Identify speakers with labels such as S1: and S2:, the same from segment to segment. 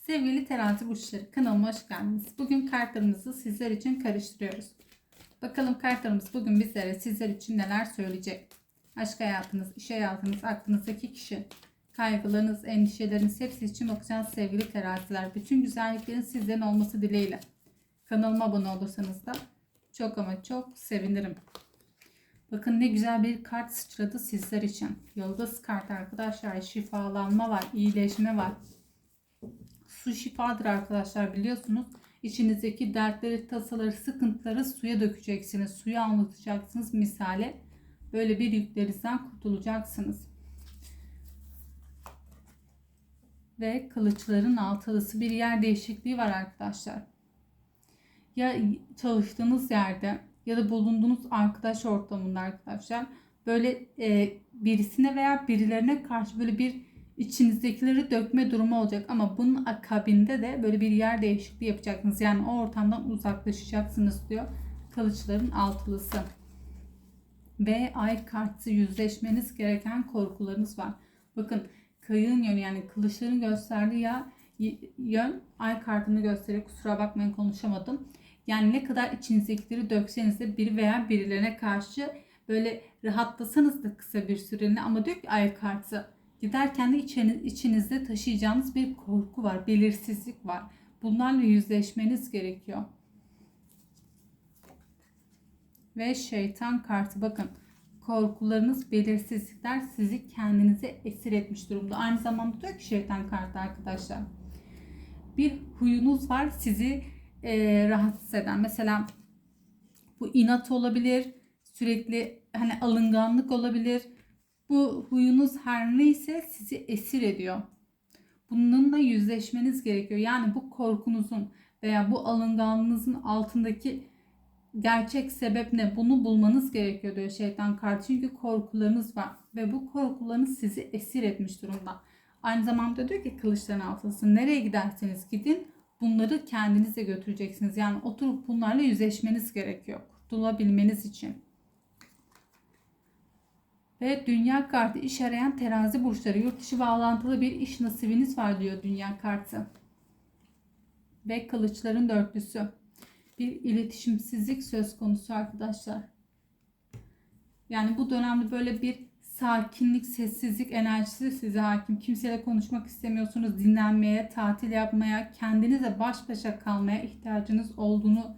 S1: Sevgili terazi burçları kanalıma hoş geldiniz. Bugün kartlarımızı sizler için karıştırıyoruz. Bakalım kartlarımız bugün bizlere sizler için neler söyleyecek. Aşk hayatınız, iş hayatınız, aklınızdaki kişi, kaygılarınız, endişeleriniz hepsi için bakacağız sevgili teraziler. Bütün güzelliklerin sizlerin olması dileğiyle. Kanalıma abone olursanız da çok ama çok sevinirim. Bakın ne güzel bir kart sıçradı sizler için. Yıldız kart arkadaşlar. Şifalanma var, iyileşme var. Su şifadır arkadaşlar biliyorsunuz. İçinizdeki dertleri, tasaları, sıkıntıları suya dökeceksiniz. Suya anlatacaksınız misale. Böyle bir yüklerinizden kurtulacaksınız. Ve kılıçların altılısı bir yer değişikliği var arkadaşlar. Ya çalıştığınız yerde ya da bulunduğunuz arkadaş ortamında arkadaşlar böyle e, birisine veya birilerine karşı böyle bir içinizdekileri dökme durumu olacak ama bunun akabinde de böyle bir yer değişikliği yapacaksınız. Yani o ortamdan uzaklaşacaksınız diyor. Kılıçların altılısı. Ve ay kartı yüzleşmeniz gereken korkularınız var. Bakın kayığın yönü yani kılıçların gösterdiği ya yön ay kartını gösteriyor. Kusura bakmayın konuşamadım. Yani ne kadar içinizdekileri dökseniz de biri veya birilerine karşı böyle rahatlasanız da kısa bir süreliğine ama diyor ki ay kartı Giderken de içiniz, içinizde taşıyacağınız bir korku var, belirsizlik var. Bunlarla yüzleşmeniz gerekiyor. Ve şeytan kartı bakın. Korkularınız, belirsizlikler sizi kendinize esir etmiş durumda. Aynı zamanda diyor ki şeytan kartı arkadaşlar. Bir huyunuz var sizi e, rahatsız eden. Mesela bu inat olabilir, sürekli hani alınganlık olabilir bu huyunuz her neyse sizi esir ediyor. Bununla yüzleşmeniz gerekiyor. Yani bu korkunuzun veya bu alınganlığınızın altındaki gerçek sebep ne? Bunu bulmanız gerekiyor diyor şeytan kartı. Çünkü korkularınız var ve bu korkularınız sizi esir etmiş durumda. Aynı zamanda diyor ki kılıçların altısın. Nereye giderseniz gidin bunları kendinize götüreceksiniz. Yani oturup bunlarla yüzleşmeniz gerekiyor. Kurtulabilmeniz için. Ve dünya kartı iş arayan terazi burçları. Yurt dışı bağlantılı bir iş nasibiniz var diyor dünya kartı. Ve kılıçların dörtlüsü. Bir iletişimsizlik söz konusu arkadaşlar. Yani bu dönemde böyle bir sakinlik, sessizlik enerjisi size hakim. Kimseyle konuşmak istemiyorsunuz. Dinlenmeye, tatil yapmaya, kendinize baş başa kalmaya ihtiyacınız olduğunu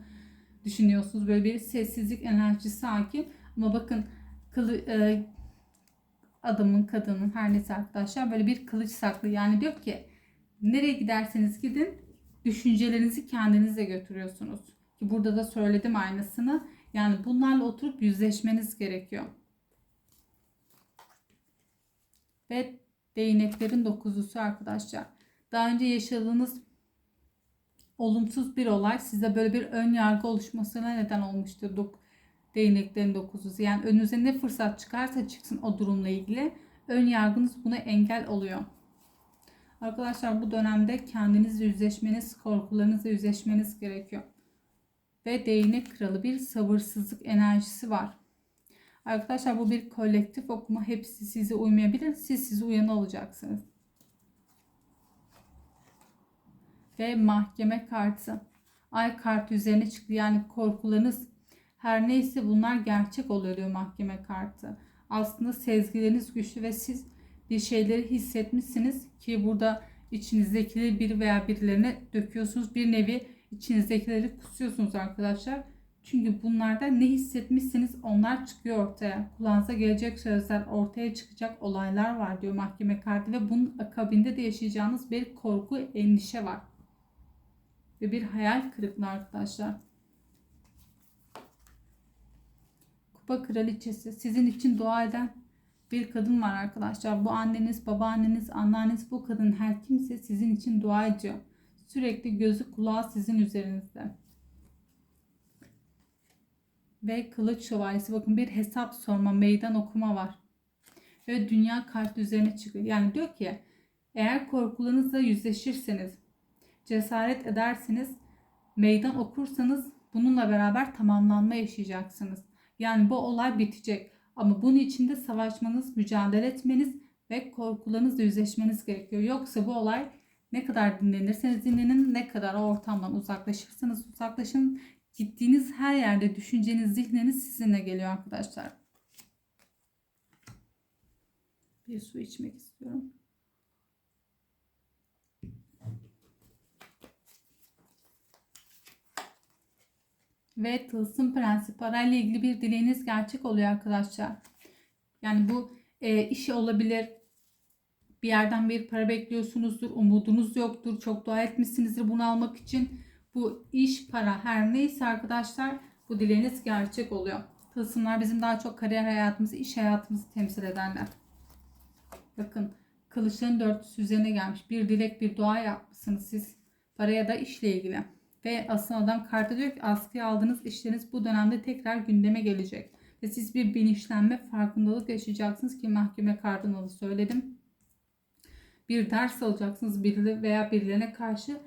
S1: düşünüyorsunuz. Böyle bir sessizlik enerjisi hakim. Ama bakın kılı, e, adamın, kadının her neyse arkadaşlar böyle bir kılıç saklı. Yani diyor ki nereye giderseniz gidin düşüncelerinizi kendinize götürüyorsunuz. Ki burada da söyledim aynısını. Yani bunlarla oturup yüzleşmeniz gerekiyor. Ve değneklerin dokuzusu arkadaşlar. Daha önce yaşadığınız olumsuz bir olay size böyle bir ön yargı oluşmasına neden olmuştur değneklerin dokuzusu. Yani önünüze ne fırsat çıkarsa çıksın o durumla ilgili ön yargınız buna engel oluyor. Arkadaşlar bu dönemde kendinizle yüzleşmeniz, korkularınızla yüzleşmeniz gerekiyor. Ve değnek kralı bir sabırsızlık enerjisi var. Arkadaşlar bu bir kolektif okuma. Hepsi size uymayabilir. Siz size uyan olacaksınız. Ve mahkeme kartı. Ay kartı üzerine çıktı. Yani korkularınız her neyse bunlar gerçek oluyor diyor mahkeme kartı. Aslında sezgileriniz güçlü ve siz bir şeyleri hissetmişsiniz ki burada içinizdekileri bir veya birilerine döküyorsunuz. Bir nevi içinizdekileri kusuyorsunuz arkadaşlar. Çünkü bunlarda ne hissetmişsiniz onlar çıkıyor ortaya. Kulağınıza gelecek sözler ortaya çıkacak olaylar var diyor mahkeme kartı ve bunun akabinde de yaşayacağınız bir korku, endişe var. Ve bir hayal kırıklığı arkadaşlar. Kupa kraliçesi sizin için dua eden bir kadın var arkadaşlar. Bu anneniz, babaanneniz, anneanneniz bu kadın her kimse sizin için dua ediyor. Sürekli gözü kulağı sizin üzerinizde. Ve kılıç şövalyesi bakın bir hesap sorma, meydan okuma var. Ve dünya kart üzerine çıkıyor. Yani diyor ki eğer korkularınızla yüzleşirseniz, cesaret ederseniz, meydan okursanız bununla beraber tamamlanma yaşayacaksınız. Yani bu olay bitecek. Ama bunun için de savaşmanız, mücadele etmeniz ve korkularınızla yüzleşmeniz gerekiyor. Yoksa bu olay Ne kadar dinlenirseniz dinlenin, ne kadar o ortamdan uzaklaşırsanız uzaklaşın. Gittiğiniz her yerde düşünceniz, zihniniz sizinle geliyor arkadaşlar. Bir su içmek istiyorum. Ve tılsım prensi parayla ilgili bir dileğiniz gerçek oluyor arkadaşlar. Yani bu e, işi olabilir. Bir yerden bir para bekliyorsunuzdur. Umudunuz yoktur. Çok dua etmişsinizdir bunu almak için. Bu iş, para her neyse arkadaşlar bu dileğiniz gerçek oluyor. Tılsımlar bizim daha çok kariyer hayatımızı, iş hayatımızı temsil ederler. Bakın kılıçların dörtlüsü üzerine gelmiş. Bir dilek, bir dua yapmışsınız siz. Para ya da işle ilgili. Ve asıl adam kartı diyor ki askıya aldığınız işleriniz bu dönemde tekrar gündeme gelecek. Ve siz bir bilinçlenme, farkındalık yaşayacaksınız ki mahkeme da söyledim. Bir ders alacaksınız birileri veya birilerine karşı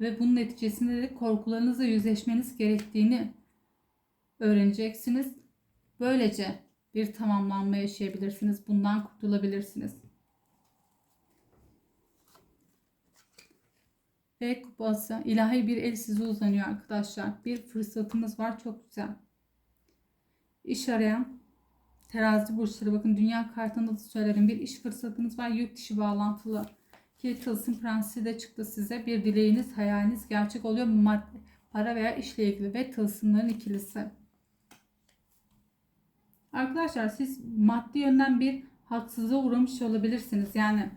S1: ve bunun neticesinde de korkularınızla yüzleşmeniz gerektiğini öğreneceksiniz. Böylece bir tamamlanma yaşayabilirsiniz. Bundan kurtulabilirsiniz. Ve kupası ilahi bir el size uzanıyor arkadaşlar. Bir fırsatımız var çok güzel. İş arayan terazi burçları bakın dünya kartında da söylerim. Bir iş fırsatınız var yurt dışı bağlantılı. Ki tılsım prensi de çıktı size. Bir dileğiniz, hayaliniz gerçek oluyor. Madde, para veya işle ilgili ve tılsımların ikilisi. Arkadaşlar siz maddi yönden bir haksızlığa uğramış olabilirsiniz. Yani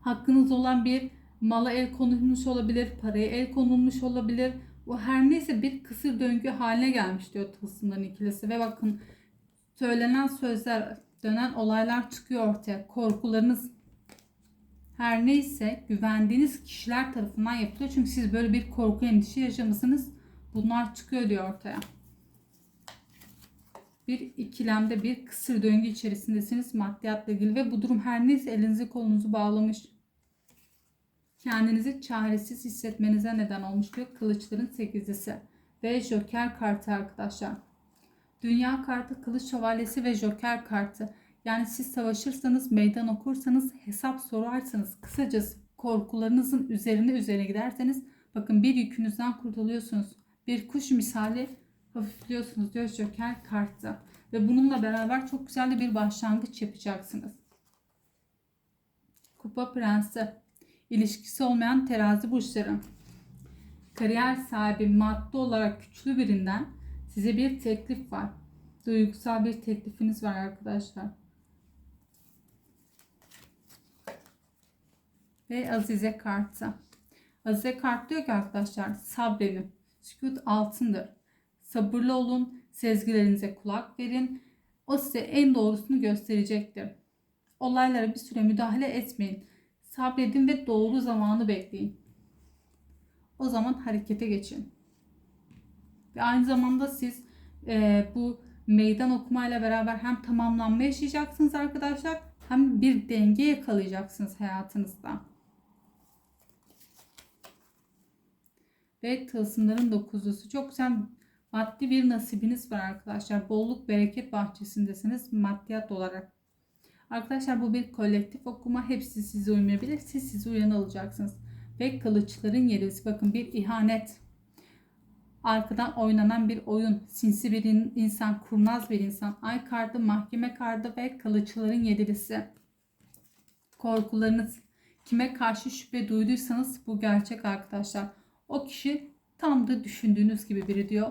S1: hakkınız olan bir mala el konulmuş olabilir, paraya el konulmuş olabilir. Bu her neyse bir kısır döngü haline gelmiş diyor tılsımların ikilisi. Ve bakın söylenen sözler, dönen olaylar çıkıyor ortaya. Korkularınız her neyse güvendiğiniz kişiler tarafından yapılıyor. Çünkü siz böyle bir korku endişe yaşamışsınız. Bunlar çıkıyor diyor ortaya. Bir ikilemde bir kısır döngü içerisindesiniz maddiyatla ilgili ve bu durum her neyse elinizi kolunuzu bağlamış kendinizi çaresiz hissetmenize neden olmuş bir kılıçların sekizlisi ve joker kartı arkadaşlar. Dünya kartı, kılıç şövalyesi ve joker kartı. Yani siz savaşırsanız, meydan okursanız, hesap sorarsanız, kısacası korkularınızın üzerine üzerine giderseniz bakın bir yükünüzden kurtuluyorsunuz. Bir kuş misali hafifliyorsunuz diyor joker kartı. Ve bununla beraber çok güzel bir başlangıç yapacaksınız. Kupa prensi ilişkisi olmayan terazi burçları. Kariyer sahibi maddi olarak güçlü birinden size bir teklif var. Duygusal bir teklifiniz var arkadaşlar. Ve Azize kartı. Azize kart diyor ki arkadaşlar sabredin. Sükut altındır. Sabırlı olun. Sezgilerinize kulak verin. O size en doğrusunu gösterecektir. Olaylara bir süre müdahale etmeyin. Sabredin ve doğru zamanı bekleyin. O zaman harekete geçin. Ve aynı zamanda siz e, bu meydan okumayla beraber hem tamamlanma yaşayacaksınız arkadaşlar hem bir denge yakalayacaksınız hayatınızda. Ve tılsımların dokuzlusu. Çok güzel maddi bir nasibiniz var arkadaşlar. Bolluk bereket bahçesindesiniz maddiyat olarak. Arkadaşlar bu bir kolektif okuma. Hepsi size uymayabilir. Siz sizi uyan alacaksınız. Ve kılıçların yerisi. Bakın bir ihanet. Arkadan oynanan bir oyun. Sinsi bir insan, kurnaz bir insan. Ay kartı, mahkeme kartı ve kılıçların yedilisi. Korkularınız. Kime karşı şüphe duyduysanız bu gerçek arkadaşlar. O kişi tam da düşündüğünüz gibi biri diyor.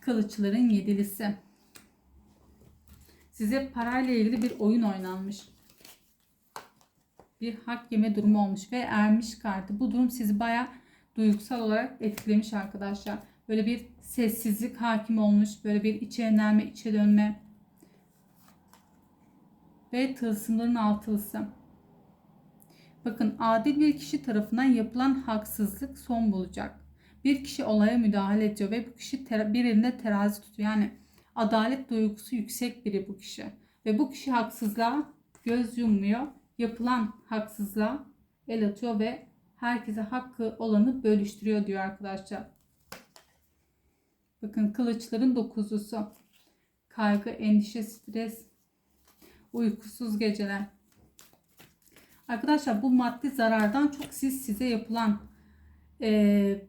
S1: Kılıçların yedilisi size parayla ilgili bir oyun oynanmış. Bir hak yeme durumu olmuş ve ermiş kartı. Bu durum sizi baya duygusal olarak etkilemiş arkadaşlar. Böyle bir sessizlik hakim olmuş. Böyle bir içe yönelme, içe dönme. Ve tılsımların altılısı. Bakın adil bir kişi tarafından yapılan haksızlık son bulacak. Bir kişi olaya müdahale ediyor ve bu kişi bir elinde terazi tutuyor. Yani adalet duygusu yüksek biri bu kişi. Ve bu kişi haksızlığa göz yummuyor. Yapılan haksızlığa el atıyor ve herkese hakkı olanı bölüştürüyor diyor arkadaşlar. Bakın kılıçların dokuzlusu. Kaygı, endişe, stres, uykusuz geceler. Arkadaşlar bu maddi zarardan çok siz size yapılan eee,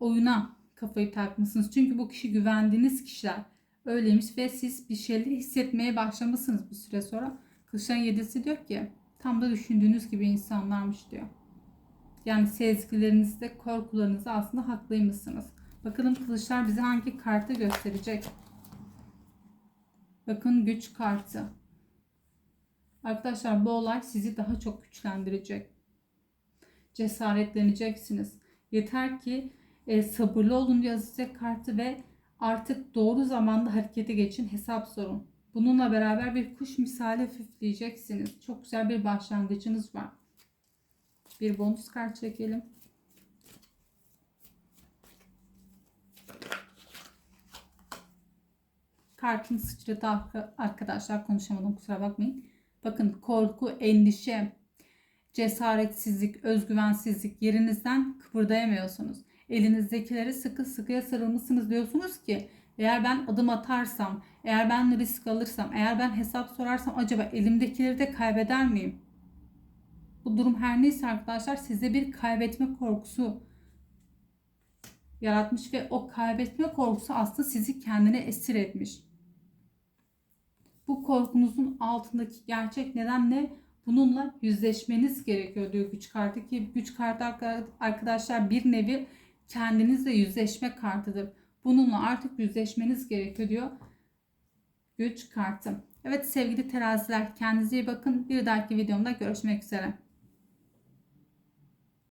S1: oyuna kafayı takmışsınız. Çünkü bu kişi güvendiğiniz kişiler öyleymiş ve siz bir şeyleri hissetmeye başlamışsınız bir süre sonra. Kılıçların yedisi diyor ki tam da düşündüğünüz gibi insanlarmış diyor. Yani sezgilerinizde, korkularınızda aslında haklıymışsınız. Bakalım kılıçlar bize hangi kartı gösterecek? Bakın güç kartı. Arkadaşlar bu olay sizi daha çok güçlendirecek. Cesaretleneceksiniz. Yeter ki e, sabırlı olun diyor size kartı ve artık doğru zamanda harekete geçin hesap sorun. Bununla beraber bir kuş misali hafifleyeceksiniz. Çok güzel bir başlangıcınız var. Bir bonus kart çekelim. Kartın sıçradı arka- arkadaşlar konuşamadım kusura bakmayın. Bakın korku, endişe, cesaretsizlik, özgüvensizlik yerinizden kıpırdayamıyorsunuz. Elinizdekileri sıkı sıkıya sarılmışsınız diyorsunuz ki eğer ben adım atarsam, eğer ben risk alırsam, eğer ben hesap sorarsam acaba elimdekileri de kaybeder miyim? Bu durum her neyse arkadaşlar size bir kaybetme korkusu yaratmış ve o kaybetme korkusu aslında sizi kendine esir etmiş. Bu korkunuzun altındaki gerçek neden ne? Bununla yüzleşmeniz gerekiyor diyor güç kartı ki güç kartı arka- arkadaşlar bir nevi kendinizle yüzleşme kartıdır. Bununla artık yüzleşmeniz gerekiyor diyor güç kartı. Evet sevgili teraziler kendinize iyi bakın. Bir dahaki videomda görüşmek üzere.